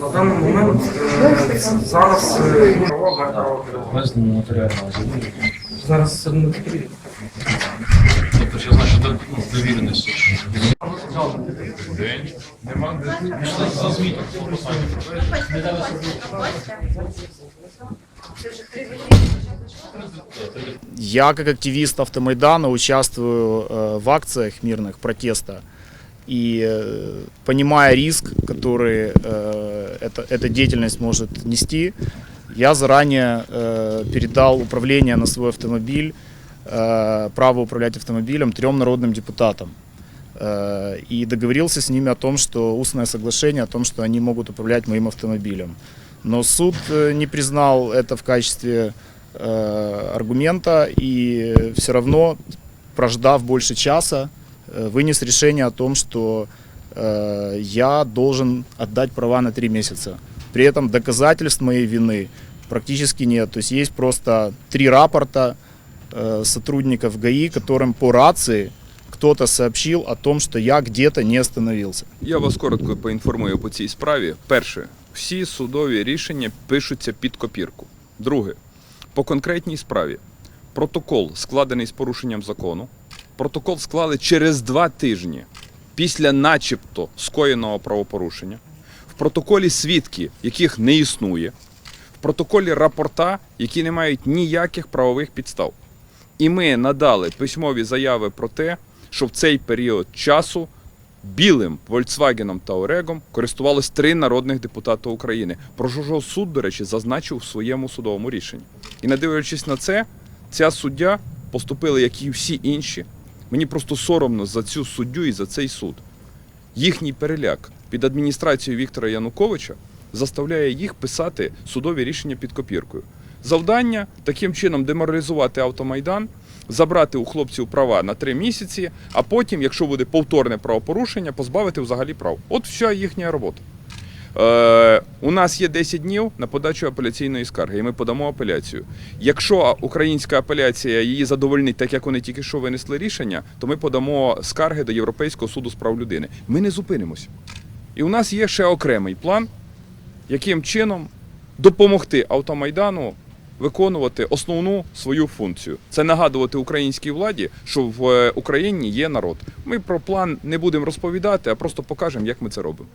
На даний момент е, зараз е, матеріального зараз це не потрібно. Я, как активист автомайдана, участвую э, в акциях мирных протеста. И э, понимая риск, который э, эта, эта деятельность может нести, я заранее передал управление на свой автомобиль, право управлять автомобилем трем народным депутатам. И договорился с ними о том, что устное соглашение о том, что они могут управлять моим автомобилем. Но суд э, не признал это в качестве э, аргумента и все равно, прождав больше часа, э, вынес решение о том, что э, я должен отдать права на три месяца. При этом доказательств моей вины практически нет. То есть есть просто три рапорта э, сотрудников ГАИ, которым по рации кто-то сообщил о том, что я где-то не остановился. Я вас коротко поінформую по цій справі. Перше, всі судові рішення пишуться під копірку. Друге, по конкретній справі. Протокол складений з порушенням закону. Протокол склали через два тижні після начебто скоєного правопорушення. В протоколі свідки, яких не існує. В протоколі рапорта, які не мають ніяких правових підстав. І ми надали письмові заяви про те, що в цей період часу білим Volkswagen та Орегом користувались три народних депутати України. Про що суд, до речі, зазначив у своєму судовому рішенні. І не дивлячись на це, ця суддя поступила, як і всі інші. Мені просто соромно за цю суддю і за цей суд. Їхній переляк під адміністрацією Віктора Януковича заставляє їх писати судові рішення під копіркою. Завдання таким чином деморалізувати автомайдан, забрати у хлопців права на три місяці, а потім, якщо буде повторне правопорушення, позбавити взагалі прав. От вся їхня робота. Е, у нас є 10 днів на подачу апеляційної скарги, і ми подамо апеляцію. Якщо українська апеляція її задовольнить, так як вони тільки що винесли рішення, то ми подамо скарги до Європейського суду з прав людини. Ми не зупинимося. І у нас є ще окремий план, яким чином допомогти автомайдану виконувати основну свою функцію. Це нагадувати українській владі, що в е, Україні є народ. Ми про план не будемо розповідати, а просто покажемо, як ми це робимо.